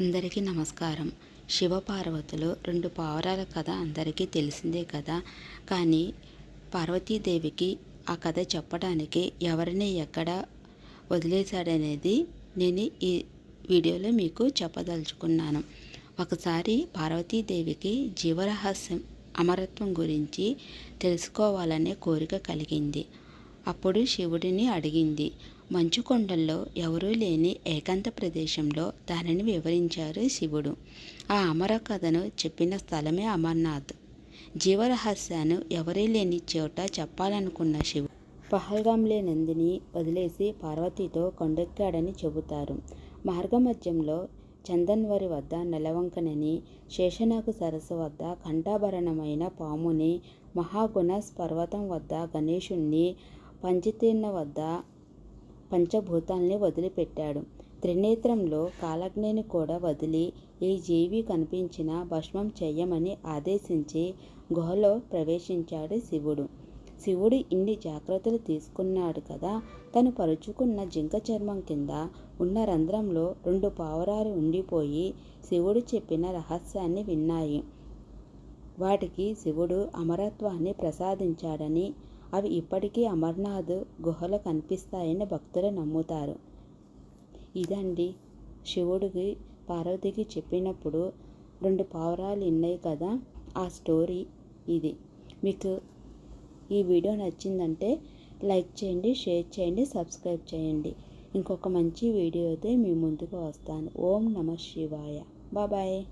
అందరికీ నమస్కారం. శివపార్వతులు రెండు పావురాల కథ అందరికీ తెలిసిందే కదా. కానీ పార్వతీదేవికి ఆ కథ చెప్పడానికి ఎవరిని ఎక్కడ వదిలేశాడనేది నేను ఈ వీడియోలో మీకు చెప్పదలుచుకున్నాను. ఒకసారి పార్వతీదేవికి జీవరహస్యం అమరత్వం గురించి తెలుసుకోవాలనే కోరిక కలిగింది. అప్పుడు శివుడిని అడిగింది మంచు కొండల్లో ఎవరూ లేని ఏకాంత ప్రదేశంలో దానిని వివరించారు శివుడు. ఆ అమర కథను చెప్పిన స్థలమే అమర్నాథ్. జీవరహస్యాన్ని ఎవరీ లేని చోట చెప్పాలనుకున్న శివుడు పహల్గాంలే నందిని వదిలేసి పార్వతితో కొండెక్కాడని చెబుతారు. మార్గమధ్యంలో చందన్వరి వద్ద నెలవంకనని శేషనాగు సరస్సు వద్ద కంఠాభరణమైన పాముని మహాగుణస్ పర్వతం వద్ద గణేశుణ్ణి పంచతీర్ణ వద్ద పంచభూతాల్ని వదిలిపెట్టాడు. త్రినేత్రంలో కాలజ్ఞని కూడా వదిలి ఏ జీవి కనిపించినా భస్మం చెయ్యమని ఆదేశించి గుహలో ప్రవేశించాడు శివుడు. శివుడు ఇన్ని జాగ్రత్తలు తీసుకున్నాడు కదా తను పరుచుకున్న జింక చర్మం కింద ఉన్న రంధ్రంలో రెండు పావురాలు ఉండిపోయి శివుడు చెప్పిన రహస్యాన్ని విన్నాయి. వాటికి శివుడు అమరత్వాన్ని ప్రసాదించాడని అవి ఇప్పటికీ అమర్నాథ్ గుహలో కనిపిస్తాయని భక్తులు నమ్ముతారు. ఇదండి. శివుడికి పార్వతికి చెప్పినప్పుడు రెండు పావురాలు ఉన్నాయి కదా? ఆ స్టోరీ ఇది. మీకు ఈ వీడియో నచ్చిందంటే లైక్ చేయండి షేర్ చేయండి సబ్స్క్రైబ్ చేయండి. ఇంకొక మంచి వీడియోతో మీ ముందుకు వస్తాను. ఓం నమ శివాయ. బాయ్